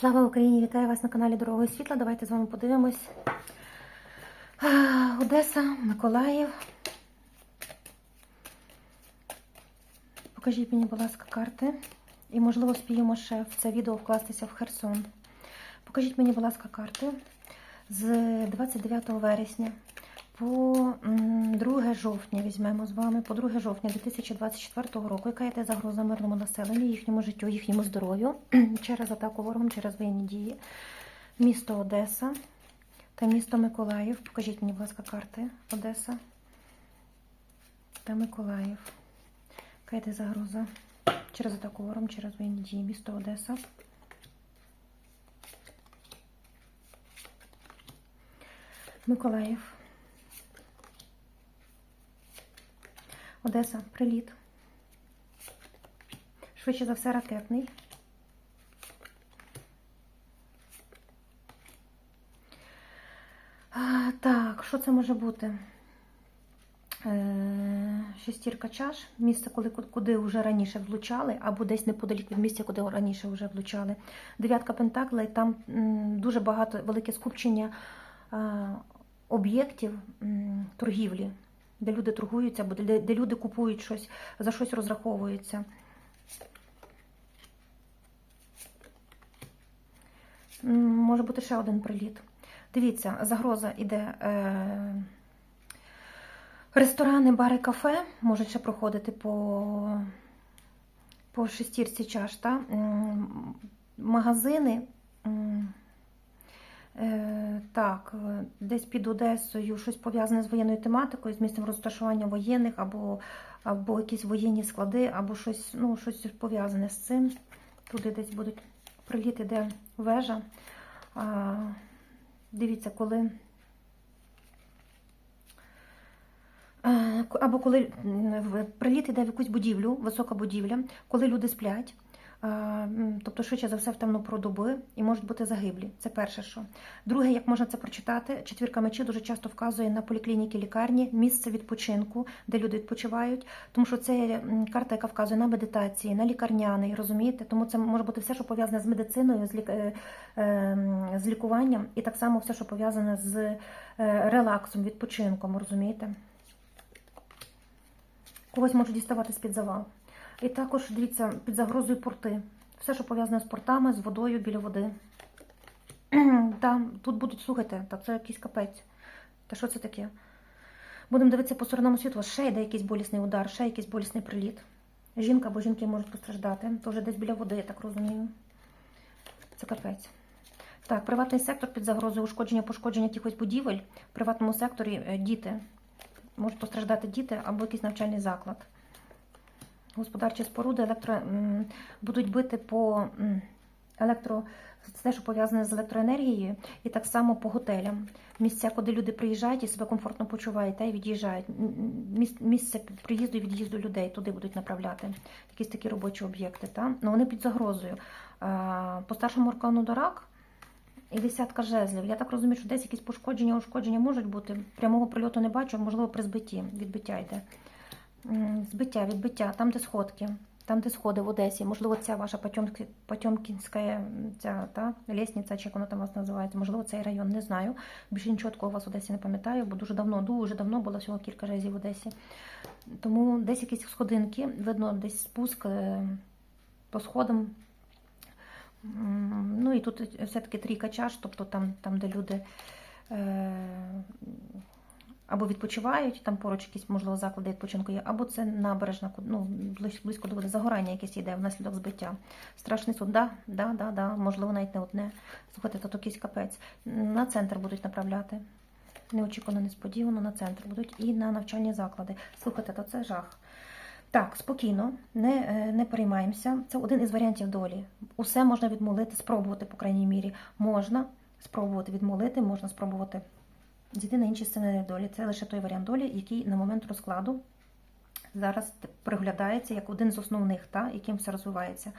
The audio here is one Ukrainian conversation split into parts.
Слава Україні! Вітаю вас на каналі Дорогою Світла. Давайте з вами подивимось. Одеса, Миколаїв. Покажіть мені, будь ласка, карти. І, можливо, спіємо ще в це відео вкластися в Херсон. Покажіть мені, будь ласка, карти з 29 вересня по 2 жовтня візьмемо з вами, по 2 жовтня 2024 року, яка є загроза мирному населенню, їхньому життю, їхньому здоров'ю через атаку ворогом, через воєнні дії. Місто Одеса та місто Миколаїв. Покажіть мені, будь ласка, карти Одеса та Миколаїв. Яка йде загроза через атаку ворогом, через воєнні дії. Місто Одеса. Миколаїв. Одеса, приліт. Швидше за все ракетний. Так, що це може бути? Е, Шестірка чаш, місце, коли, куди вже раніше влучали, або десь неподалік від місця, куди раніше вже влучали. Дев'ятка пентаклей, там м, дуже багато велике скупчення об'єктів торгівлі, де люди торгуються, або де, де люди купують щось, за щось розраховуються. Може бути ще один приліт. Дивіться, загроза іде. Е, Ресторани, бари, кафе можуть ще проходити по, по шестірці чаш. Та? Магазини. Е, Так, е, десь під Одесою щось пов'язане з воєнною тематикою, з місцем розташування воєнних, або, або якісь воєнні склади, або щось, ну, щось пов'язане з цим. Туди десь будуть приліти, де вежа. А, Дивіться, коли. Е, Або коли м, в- приліт іде в якусь будівлю, висока будівля, коли люди сплять, тобто швидше за все в темну пору доби і можуть бути загиблі. Це перше, що. Друге, як можна це прочитати, четвірка мечів дуже часто вказує на поліклініки, лікарні, місце відпочинку, де люди відпочивають, тому що це карта, яка вказує на медитації, на лікарняний, розумієте? Тому це може бути все, що пов'язане з медициною, з, лік... е, е, з лікуванням, і так само все, що пов'язане з е, релаксом, відпочинком, розумієте? когось можуть діставати з-під завал. І також, дивіться, під загрозою порти. Все, що пов'язане з портами, з водою біля води. Там, тут будуть, слухайте, та це якийсь капець. Та що це таке? Будемо дивитися по сторонам світу, ще йде якийсь болісний удар, ще якийсь болісний приліт. Жінка або жінки можуть постраждати. Теж десь біля води, я так розумію. Це капець. Так, приватний сектор під загрозою ушкодження, пошкодження якихось будівель. В приватному секторі е, діти. Можуть постраждати діти або якийсь навчальний заклад. Господарчі споруди електро, будуть бити по електро, це що пов'язане з електроенергією, і так само по готелям. Місця, куди люди приїжджають і себе комфортно почувають та й від'їжджають. Місце приїзду і від'їзду людей туди будуть направляти. Якісь такі робочі об'єкти. Та? Ну, вони під загрозою. По старшому аркану Дорак і десятка жезлів. Я так розумію, що десь якісь пошкодження, ушкодження можуть бути. Прямого прильоту не бачу, можливо, при збитті. Відбиття йде. Збиття, відбиття, там, де сходки, там, де сходи в Одесі. Можливо, ця ваша Потьомкінська та, лісниця, чи як вона там вас називається. Можливо, цей район, не знаю. Більше нічого такого у вас в Одесі не пам'ятаю, бо дуже давно, дуже давно було всього кілька разів в Одесі. Тому десь якісь сходинки, видно, десь спуск е, по сходам. Ну і тут все-таки трійка чаш, тобто там, там де люди е, або відпочивають, там поруч якісь, можливо, заклади відпочинку є, або це набережна, ну, близько до води, загорання якесь йде внаслідок збиття. Страшний суд, да, да, да, да, можливо, навіть не одне. Слухайте, тут якийсь капець. На центр будуть направляти. Неочікувано, несподівано на центр будуть і на навчальні заклади. Слухайте, то це жах. Так, спокійно, не, е, не переймаємося. Це один із варіантів долі. Усе можна відмолити, спробувати, по крайній мірі. Можна спробувати відмолити, можна спробувати зійти на інші сценарії долі. Це лише той варіант долі, який на момент розкладу зараз приглядається як один з основних, та, яким все розвивається.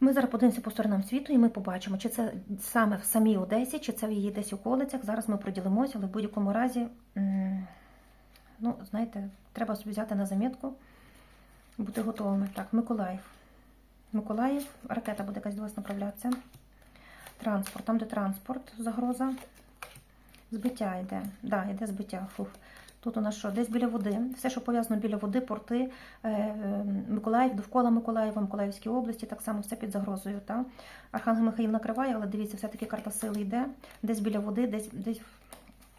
Ми зараз подивимося по сторонам світу, і ми побачимо, чи це саме в самій Одесі, чи це в її десь околицях. Зараз ми приділимося, але в будь-якому разі, ну, знаєте, треба собі взяти на замітку, бути готовими. Так, Миколаїв. Миколаїв, ракета буде якась до вас направлятися. Транспорт, там, де транспорт, загроза. Збиття йде. Да, йде збиття. Фух. Тут у нас що? Десь біля води. Все, що пов'язано біля води, порти, е, е, Миколаїв, довкола Миколаєва, Миколаївській області, так само все під загрозою. Та? Архангел Михаїл накриває, але дивіться, все-таки карта сили йде. Десь біля води, десь, десь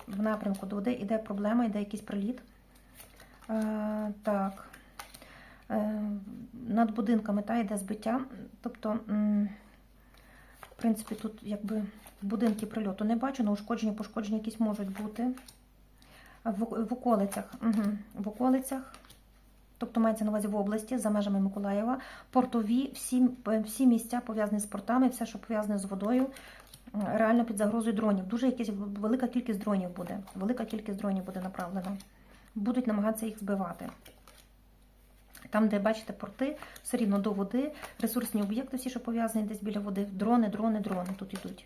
в напрямку до води йде проблема, йде якийсь приліт. Е, так. Е, над будинками та йде збиття. Тобто, в принципі, тут якби будинки прильоту не бачу, але ушкодження, пошкодження якісь можуть бути. В, в околицях. Угу. В околицях, тобто мається на увазі в області, за межами Миколаєва, портові, всі, всі місця пов'язані з портами, все, що пов'язане з водою, реально під загрозою дронів. Дуже якась велика кількість дронів буде. Велика кількість дронів буде направлена. Будуть намагатися їх збивати. Там, де бачите порти, все рівно до води, ресурсні об'єкти, всі, що пов'язані десь біля води, дрони, дрони, дрони тут ідуть.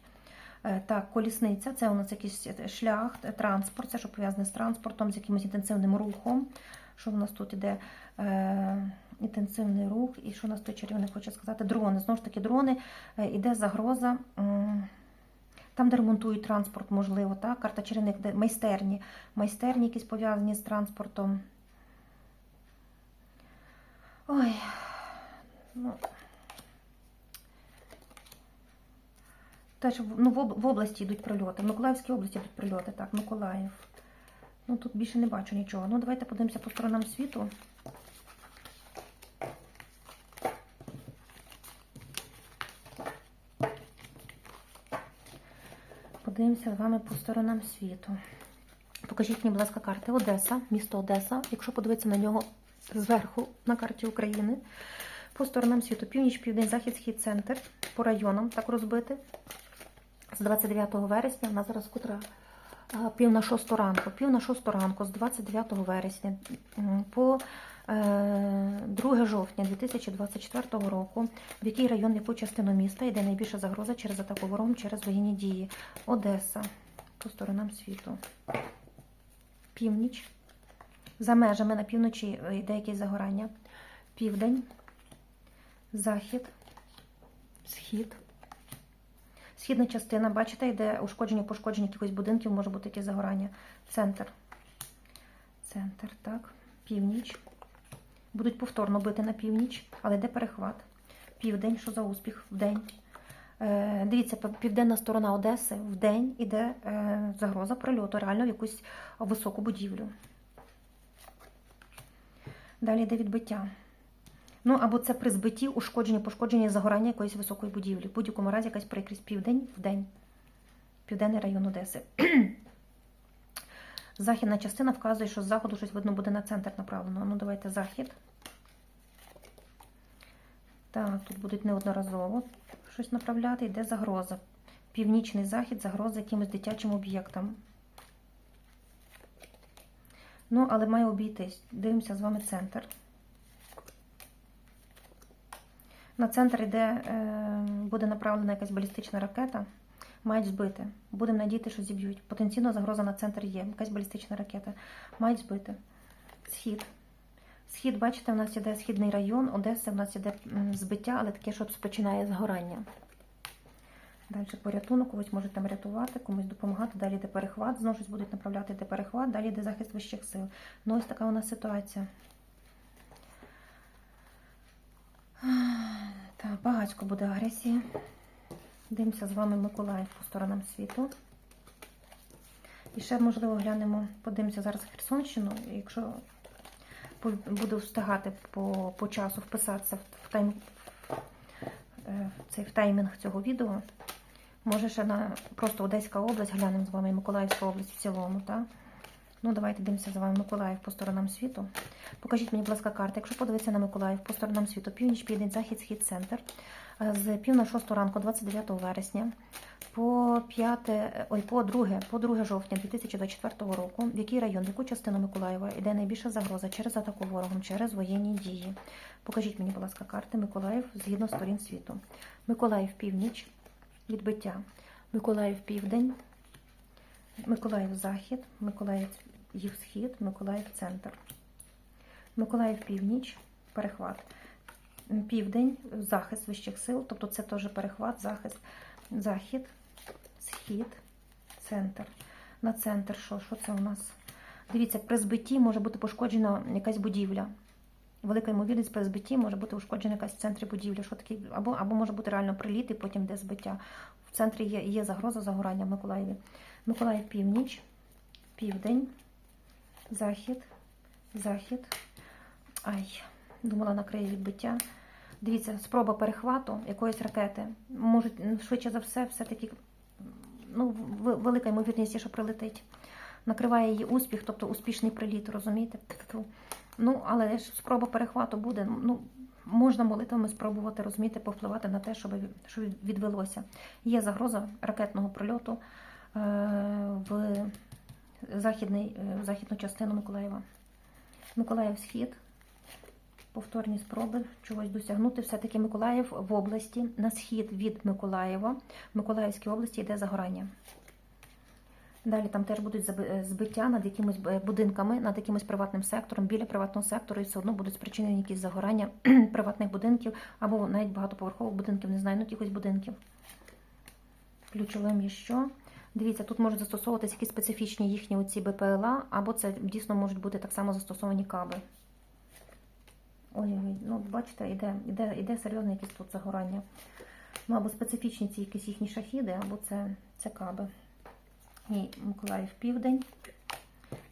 Е, Так, колісниця це у нас якийсь е, шлях, е, транспорт, це що пов'язане з транспортом, з якимось інтенсивним рухом. Що в нас тут іде? Е, інтенсивний рух, і що у нас той чарівник хоче сказати? Дрони. Знову ж таки, дрони, е, іде загроза. Там, де ремонтують транспорт, можливо, так? карта чарівник, де майстерні, майстерні якісь пов'язані з транспортом. Ой, ну. Теж ну, в області йдуть прильоти. В Миколаївській області йдуть прильоти, так, Миколаїв. Ну тут більше не бачу нічого. Ну, давайте подивимося по сторонам світу. Подивимося з вами по сторонам світу. Покажіть мені, будь ласка, карти Одеса, місто Одеса. Якщо подивитися на нього зверху на карті України, по сторонам світу, північ, південь, захід, схід, центр, по районам так розбити. З 29 вересня, в нас зараз котра пів на шосту ранку, пів на шосту ранку, з 29 вересня по е, 2 жовтня 2024 року, в який район, в яку частину міста йде найбільша загроза через атаку ворогом, через воєнні дії. Одеса по сторонам світу. Північ. За межами на півночі е, йде якесь загорання. Південь, захід, схід. Східна частина, бачите, йде ушкодження, пошкодження якихось будинків, може бути якесь загорання. Центр. Центр, так. Північ. Будуть повторно бити на північ, але йде перехват. Південь, що за успіх? Вдень. Е, дивіться, південна сторона Одеси вдень іде е, загроза прильоту, реально в якусь високу будівлю. Далі йде відбиття. Ну, або це при збитті, ушкодження, пошкодження, загорання якоїсь високої будівлі. В будь-якому разі якась прикрість південь в день. Південний район Одеси. Західна частина вказує, що з заходу щось видно буде на центр направлено. Ну, давайте захід. Так, тут будуть неодноразово щось направляти. Йде загроза. Північний захід, загроза якимось дитячим об'єктам. Ну, але має обійтись. Дивимося з вами центр. На центр йде, е, буде направлена якась балістична ракета. Мають збити. Будемо надіяти, що зіб'ють. Потенційно загроза на центр є. Якась балістична ракета. Мають збити. Схід. Схід, бачите, у нас іде східний район, Одеса, у нас іде збиття, але таке, що спочинає згорання. Далі порятунок, когось можуть там рятувати, комусь допомагати. Далі йде перехват, знову щось будуть направляти йде перехват, далі йде захист вищих сил. Ну, ось така у нас ситуація. Так, багатько буде агресії. Дивимося з вами Миколаїв по сторонам світу. І ще, можливо, глянемо, подивимося зараз Херсонщину. Якщо буду встигати по, по часу вписатися в, тайм, е, в цей в таймінг цього відео, може ще на просто Одеська область, глянемо з вами Миколаївська область в цілому. Так? Ну, давайте дивимося з вами Миколаїв по сторонам світу. Покажіть мені, будь ласка, карти. Якщо подивитися на Миколаїв по сторонам світу, північ, південь, захід, схід, центр. Е, З пів на шосту ранку, 29 вересня, по 5, ой, по 2, по 2 жовтня 2024 року, в який район, в яку частину Миколаєва йде найбільша загроза через атаку ворогом, через воєнні дії. Покажіть мені, будь ласка, карти Миколаїв згідно сторін світу. Миколаїв північ, відбиття. Миколаїв південь, Миколаїв захід, Миколаїв схід, Миколаїв центр. Миколаїв північ, перехват. Південь, захист вищих сил, тобто це теж перехват, захист. захід, схід, центр. На центр що? Що це у нас? Дивіться, при збитті може бути пошкоджена якась будівля. Велика ймовірність при збитті може бути ушкоджена якась в центрі будівлі. Що таке? Або, або може бути реально приліт і потім де збиття. В центрі є, є загроза загорання в Миколаєві. Миколаїв північ, південь, захід, захід. Ай, думала, накриє відбиття. Дивіться, спроба перехвату якоїсь ракети. Можуть швидше за все, все-таки ну, велика ймовірність, що прилетить. Накриває її успіх, тобто успішний приліт, розумієте? Ну, але ж спроба перехвату буде. Ну, можна молитвами спробувати, розумієте, повпливати на те, щоб, щоб відвелося. Є загроза ракетного прильоту е, в, західний, е, в західну частину Миколаєва. Миколаїв схід. Повторні спроби чогось досягнути. Все-таки Миколаїв в області, на схід від Миколаєва, в Миколаївській області йде загорання. Далі там теж будуть е, збиття над якимись е, будинками, над якимось приватним сектором, біля приватного сектору, і все одно будуть спричинені якісь загорання приватних будинків або навіть багатоповерхових будинків, не знаю, ну якихось будинків. Ключовим є що? Дивіться, тут можуть застосовуватися якісь специфічні їхні оці БПЛА, або це дійсно можуть бути так само застосовані каби. Ой-ой, ну бачите, іде, іде, іде серйозне якесь тут загорання. Ну, або специфічні ці якісь їхні шахіди, або це, це каби. І Миколаїв південь.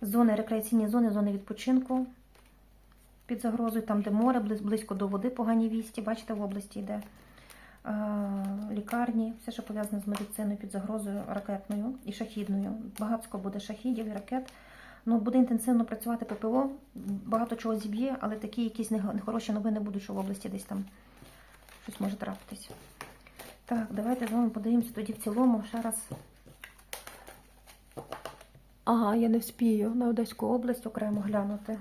Зони, рекреаційні зони, зони відпочинку під загрозою, там, де море, близько до води, погані вісті. Бачите, в області йде е, лікарні, все, що пов'язане з медициною під загрозою ракетною і шахідною. Багатсько буде шахідів і ракет. Ну, буде інтенсивно працювати ППО, багато чого зіб'є, але такі якісь нехороші новини будуть, що в області десь там щось може трапитись. Так, давайте з вами подивимося тоді в цілому ще раз. Ага, я не вспію на Одеську область окремо глянути.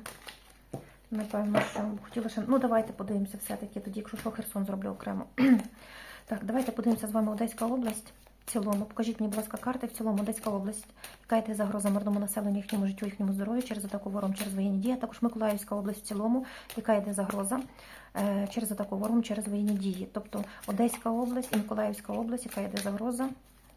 Напевно, що хотіла ще. Ну, давайте подивимося все-таки тоді, якщо що, Херсон зроблю окремо. так, давайте подивимося з вами Одеська область. В цілому, покажіть мені, будь ласка, карти в цілому Одеська область. Яка йде загроза мирному населенню, їхньому життю, їхньому здоров'ю через атаку ворогом, через воєнні дії, а також Миколаївська область в цілому, яка йде загроза е, через атаку ворогом, через воєнні дії. Тобто Одеська область і Миколаївська область, яка йде загроза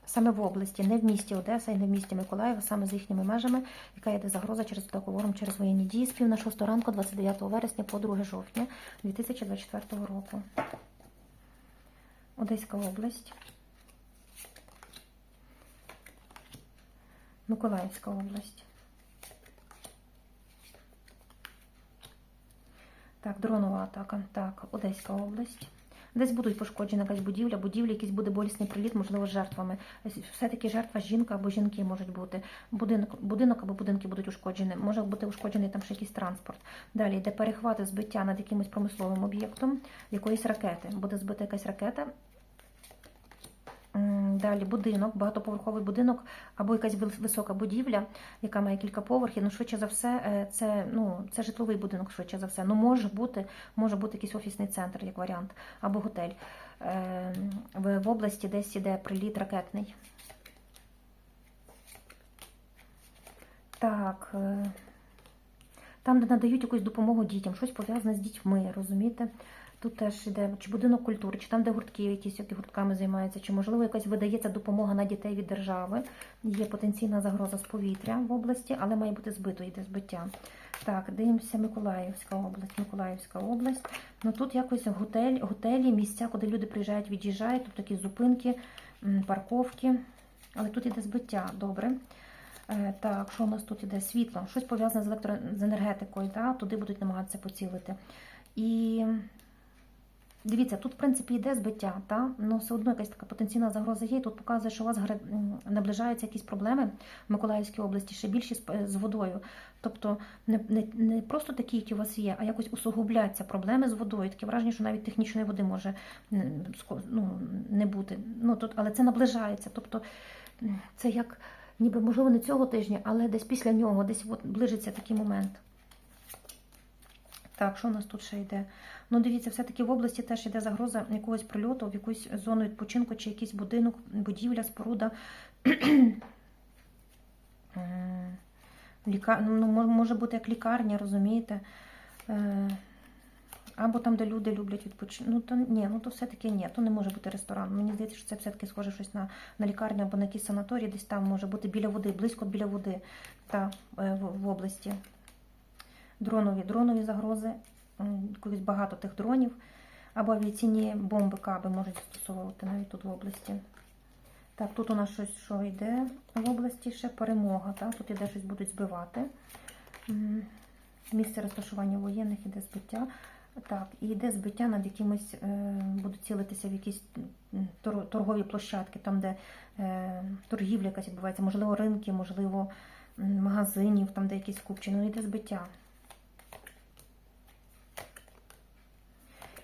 саме в області, не в місті Одеса і не в місті Миколаїв, а саме з їхніми межами, яка йде загроза через ворогом, через воєнні дії з пів на 6 ранку, 29 вересня по 2 жовтня 2024 року. Одеська область. Миколаївська область. Так, дронова атака. Так, Одеська область. Десь будуть пошкоджена якась будівля, будівлі, якийсь буде болісний приліт, можливо, з жертвами. Все-таки жертва жінка або жінки можуть бути. Будинок, будинок або будинки будуть ушкоджені. Може бути ушкоджений там ще якийсь транспорт. Далі йде перехвати збиття над якимось промисловим об'єктом якоїсь ракети. Буде збита якась ракета. Далі будинок, багатоповерховий будинок або якась висока будівля, яка має кілька поверхів. Ну, швидше за все, е, це, ну, це житловий будинок, швидше за все. Ну, може бути, може бути якийсь офісний центр, як варіант, або готель. Е, В, в області десь іде приліт ракетний. Так. е, Там, де надають якусь допомогу дітям, щось пов'язане з дітьми, розумієте? Тут теж іде чи будинок культури, чи там, де гуртки якісь які гуртками займаються, чи можливо якась видається допомога на дітей від держави. Є потенційна загроза з повітря в області, але має бути збито, йде збиття. Так, дивимося Миколаївська область. Миколаївська область. Ну тут якось готель, готелі, місця, куди люди приїжджають, від'їжджають, тут такі зупинки, парковки. Але тут іде збиття, добре. Е, Так, що у нас тут іде? Світло, щось пов'язане з електро... з енергетикою, да? туди будуть намагатися поцілити. І дивіться, тут, в принципі, йде збиття, та? але все одно якась така потенційна загроза є. Тут показує, що у вас наближаються якісь проблеми в Миколаївській області, ще більші з, з водою. Тобто не, не, не просто такі, які у вас є, а якось усугубляться проблеми з водою. Таке враження, що навіть технічної води може ну, не бути. Ну, тут, але це наближається. Тобто це як ніби можливо не цього тижня, але десь після нього, десь от ближиться такий момент. Так, що у нас тут ще йде? Ну, дивіться, все-таки в області теж йде загроза якогось прильоту в якусь зону відпочинку чи якийсь будинок, будівля, споруда. Ліка... Ну, може бути як лікарня, розумієте? Е, Або там, де люди люблять відпочити. Ну, то ні, ну то все-таки ні, то не може бути ресторан. Мені здається, що це все-таки схоже щось на, на лікарню або на якийсь санаторій, десь там може бути біля води, близько біля води та, е, в, в області. Дронові, дронові загрози, колись багато тих дронів, або авіаційні бомби, каби можуть застосовувати навіть тут в області. Так, тут у нас щось що йде в області ще перемога. Так? Тут іде щось будуть збивати. Місце розташування воєнних іде збиття. Так, і йде збиття над якимось, е, будуть цілитися в якісь тор- торгові площадки, там, де е, торгівля якась відбувається, можливо, ринки, можливо, магазинів, там, де якісь скупчення, ну йде збиття.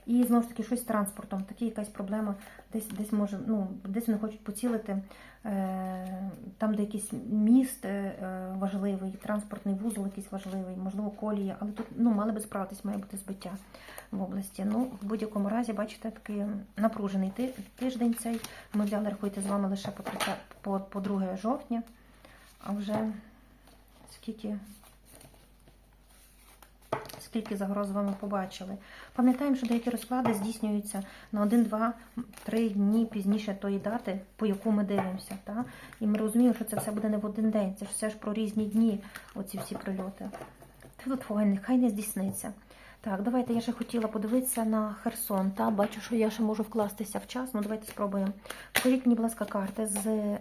І знову ж таки щось з транспортом, такі якась проблема, десь десь може, ну, десь вони хочуть поцілити, е, там, де якийсь міст е, е, важливий, транспортний вузол якийсь важливий, можливо, колія, але тут ну, мали би справитись, має бути збиття в області. Ну, в будь-якому разі, бачите, такий напружений ти- тиждень цей. Ми взяли рахуйте з вами лише по, по, по 2 жовтня, а вже скільки скільки загроз вами побачили. Пам'ятаємо, що деякі розклади здійснюються на 1, 2, 3 дні пізніше тої дати, по яку ми дивимося. Та? І ми розуміємо, що це все буде не в один день, це ж все ж про різні дні, оці всі прильоти. Тут ой, нехай не здійсниться. Так, давайте я ще хотіла подивитися на Херсон. Та? Бачу, що я ще можу вкластися в час. Ну, давайте спробуємо. Покажіть мені, будь ласка, карти з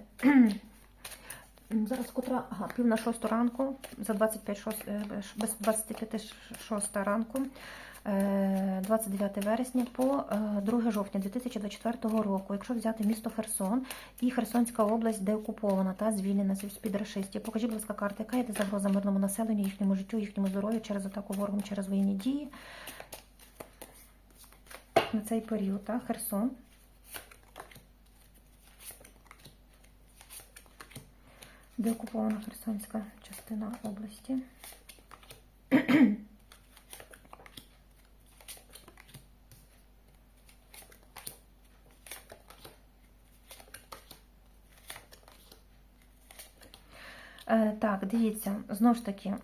Зараз котра ага, пів на шосту ранку, за 25 шост, е, без 25 шоста ранку, е, 29 вересня по е, 2 жовтня 2024 року. Якщо взяти місто Херсон і Херсонська область, де окупована та звільнена з під рашистів. Покажіть, будь ласка, карти, яка йде загроза мирному населенню, їхньому життю, їхньому здоров'ю через атаку ворогом, через воєнні дії на цей період, та? Херсон. Де окупована Херсонська частина області. Е, Так, дивіться, знову ж таки,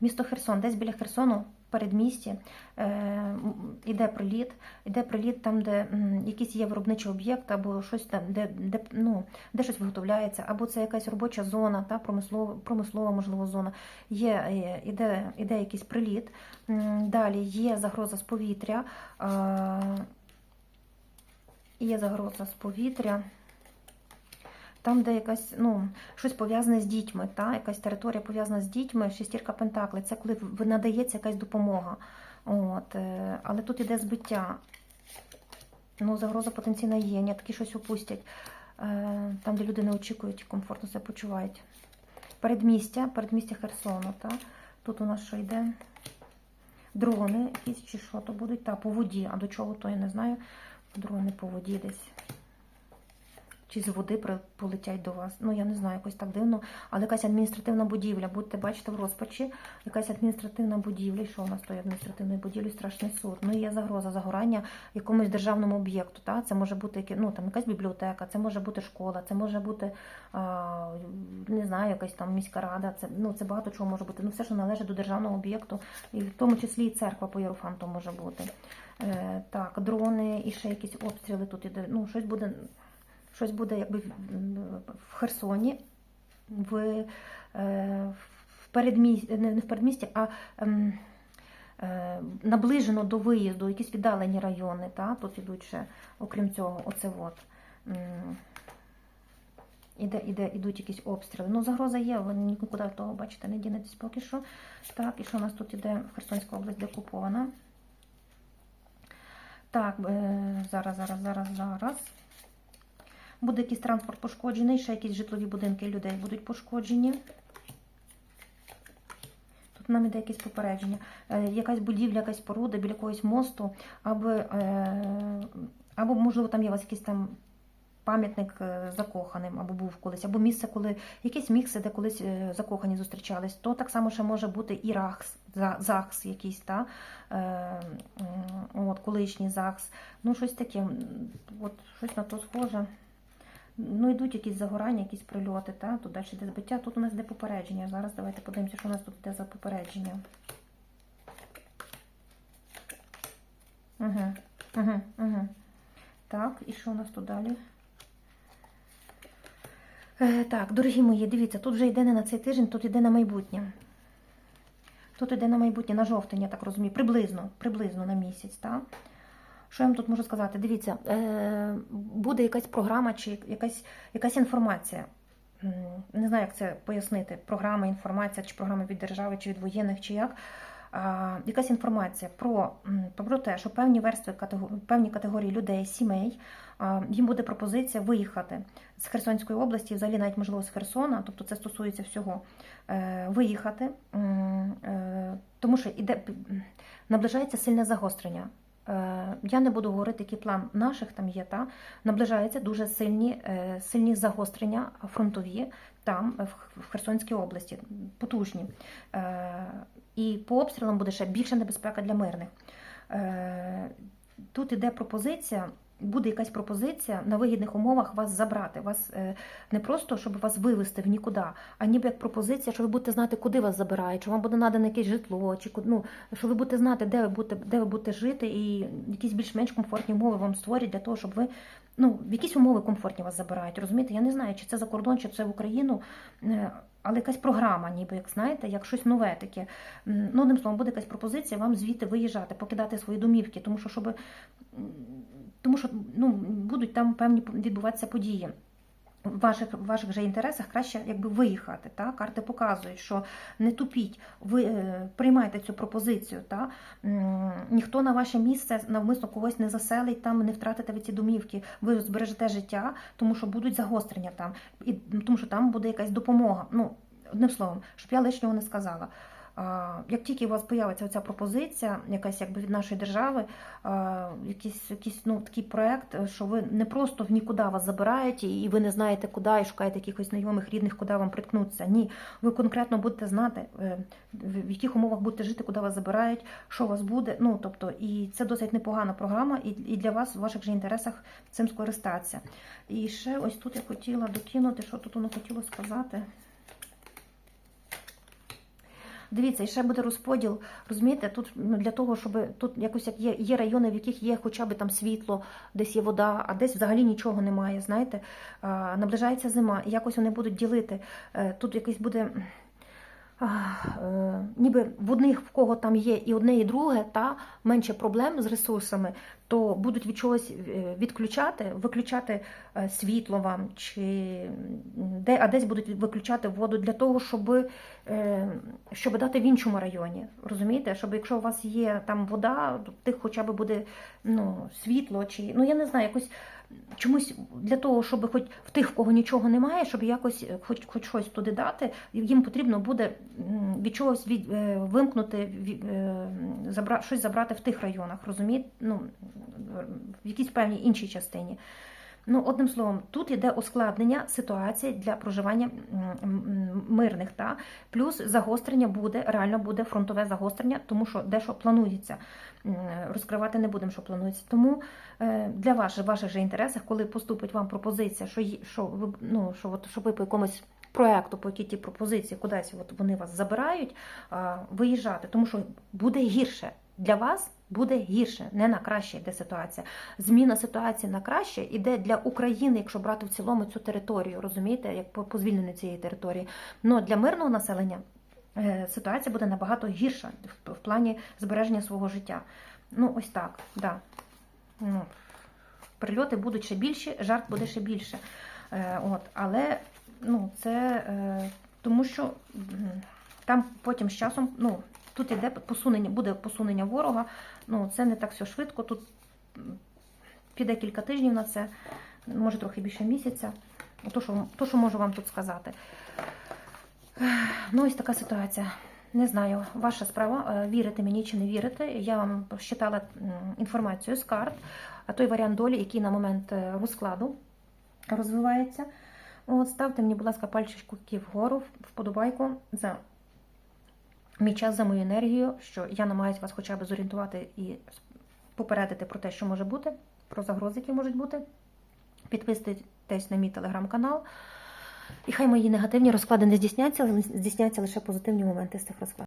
місто Херсон, десь біля Херсону, передмісті, е, м, іде приліт, іде приліт там, де якийсь є виробничий об'єкт, або щось там, де, де, ну, де щось виготовляється, або це якась робоча зона, та, промислова, промислова, можливо, зона. Є, е, іде, іде якийсь приліт. Далі є загроза з повітря. е, Є загроза з повітря. Там, де якась, ну, щось пов'язане з дітьми, та? якась територія пов'язана з дітьми, шестірка пентаклей, це коли надається якась допомога. От, е, але тут іде збиття. Ну, загроза потенційна є, ні, такі щось опустять. Е, Там, де люди не очікують, комфортно себе почувають. Передмістя, передмістя Херсону, та? тут у нас що йде? Дрони якісь чи що то будуть, та, по воді, а до чого, то я не знаю. Дрони по воді десь чи з води полетять до вас. Ну, я не знаю, якось так дивно. Але якась адміністративна будівля, будете бачите в розпачі, якась адміністративна будівля. Що у нас тої адміністративної будівлі? Страшний суд. Ну, і є загроза загорання якомусь державному об'єкту. Це може бути ну, там, якась бібліотека, це може бути школа, це може бути, а, не знаю, якась там міська рада. Це, ну, це багато чого може бути. Ну, все, що належить до державного об'єкту, і в тому числі і церква по Єрофанту може бути. Е, так, дрони і ще якісь обстріли тут іде. Ну, щось буде щось буде якби в- Херсоні, в, е, в передмісті, не в передмісті, а ем, е, наближено до виїзду, якісь віддалені райони. Та? Тут ідуть ще, окрім цього, оце от. Іде, іде, ідуть якісь обстріли. Ну, загроза є, ви нікуди того, бачите, не дінетесь поки що. Так, і що у нас тут іде Херсонська область деокупована? Так, е, зараз, зараз, зараз, зараз. Буде якийсь транспорт пошкоджений, ще якісь житлові будинки людей будуть пошкоджені. Тут нам іде якесь попередження. Е, якась будівля, якась споруда біля якогось мосту, або, е, або можливо, там є у вас якийсь там пам'ятник е, закоханим, або був колись, або місце, коли якесь місце, де колись е, закохані зустрічались, то так само ще може бути і рахс, за- ЗАГС якийсь, та? Е, м, от, колишній ЗАГС. Ну, щось таке, от, щось на то схоже. Ну, йдуть якісь загорання, якісь прильоти, та? тут далі йде збиття. Тут у нас йде попередження. Зараз давайте подивимося, що у нас тут йде за попередження. Угу. Угу. Угу. Так, і що у нас тут далі? Е, так, дорогі мої, дивіться, тут вже йде не на цей тиждень, тут йде на майбутнє. Тут йде на майбутнє, на жовтень, я так розумію, приблизно, приблизно на місяць. Так? Що я вам тут можу сказати? Дивіться, е, буде якась програма чи якась, якась інформація. Не знаю, як це пояснити. Програма, інформація, чи програма від держави, чи від воєнних, чи як. Якась інформація про, про те, що певні верстви певні категорії людей, сімей, їм буде пропозиція виїхати з Херсонської області, взагалі навіть можливо з Херсона, тобто це стосується всього, е, виїхати, е, тому що іде наближається сильне загострення. Е, Я не буду говорити, який план наших там є, та наближаються дуже сильні, е, сильні загострення фронтові там, в Херсонській області, потужні. Е, І по обстрілам буде ще більша небезпека для мирних. Тут іде пропозиція, буде якась пропозиція на вигідних умовах вас забрати. Вас е, не просто, щоб вас вивезти в нікуди, а ніби як пропозиція, що ви будете знати, куди вас забирають, що вам буде надане якесь житло, чи ну, що ви будете знати, де ви будете, де ви будете жити, і якісь більш-менш комфортні умови вам створять для того, щоб ви ну, в якісь умови комфортні вас забирають. Розумієте? Я не знаю, чи це за кордон, чи це в Україну. е, Але якась програма, ніби як знаєте, як щось нове таке. Ну, одним словом, буде якась пропозиція вам звідти виїжджати, покидати свої домівки, тому що щоб тому що ну, будуть там певні відбуватися події. В ваших, в ваших же інтересах краще якби виїхати. Та? Карти показують, що не тупіть, ви е, приймайте цю пропозицію. Та? Ніхто на ваше місце навмисно когось не заселить, там не втратите ви ці домівки, ви збережете життя, тому що будуть загострення там, і тому що там буде якась допомога. Ну, одним словом, щоб я лишнього не сказала. Як тільки у вас появиться оця пропозиція, якась якби від нашої держави, якийсь, якийсь ну, такий проект, що ви не просто в нікуди вас забирають, і ви не знаєте, куди, і шукаєте якихось знайомих, рідних, куди вам приткнутися. Ні, ви конкретно будете знати, е, в яких умовах будете жити, куди вас забирають, що у вас буде. Ну, тобто, і це досить непогана програма, і для вас в ваших же інтересах цим скористатися. І ще ось тут я хотіла докинути, що тут воно хотіло сказати. Дивіться, і ще буде розподіл. Розумієте, тут ну, для того, щоб тут якось як є, є райони, в яких є хоча б там світло, десь є вода, а десь взагалі нічого немає. Знаєте, наближається зима, і якось вони будуть ділити. Е, Тут якийсь буде. Е, Ніби в одних, в кого там є і одне, і друге, та менше проблем з ресурсами, то будуть від чогось е, відключати, виключати е, світло вам, чи де, а десь будуть виключати воду для того, щоб, щоб дати в іншому районі. Розумієте? Щоб якщо у вас є там вода, то тих хоча б буде ну, світло, чи ну я не знаю, якось чомусь для того, щоб хоч в тих, в кого нічого немає, щоб якось е, хоч, хоч щось туди дати, їм потрібно буде від чогось від, е, вимкнути, ві- е, забра, щось забрати в тих районах, розумієте? Ну, в якійсь певній іншій частині. Ну, одним словом, тут йде ускладнення ситуації для проживання мирних, та плюс загострення буде, реально буде фронтове загострення, тому що дещо планується. Розкривати не будемо, що планується. Тому е, для ваших, ваших же інтересах, коли поступить вам пропозиція, що, що ви ну, що, от, що ви по якомусь проекту, по якій ті пропозиції кудись от вони вас забирають, виїжджати, тому що буде гірше для вас. Буде гірше, не на краще йде ситуація. Зміна ситуації на краще йде для України, якщо брати в цілому цю територію, розумієте, як по, звільненню цієї території. Но для мирного населення е, ситуація буде набагато гірша в, в плані збереження свого життя. Ну, ось так, да. Ну, прильоти будуть ще більші, жертв буде ще більше. Е, от, але ну, це е, тому, що там потім з часом, ну, тут іде посунення, буде посунення ворога. Ну, це не так все швидко. Тут піде кілька тижнів на це, може трохи більше місяця. То, що, то, що можу вам тут сказати. Ну, ось така ситуація. Не знаю, ваша справа, е, вірити мені чи не вірити. Я вам считала інформацію з карт, а той варіант долі, який на момент е, розкладу розвивається. От, ставте мені, будь ласка, пальчики вгору, вподобайку за мій час, за мою енергію, що я намагаюся вас хоча б зорієнтувати і попередити про те, що може бути, про загрози, які можуть бути. Підписуйтесь на мій телеграм-канал. І хай мої негативні розклади не здійсняться, але здійсняться лише позитивні моменти з цих розкладів.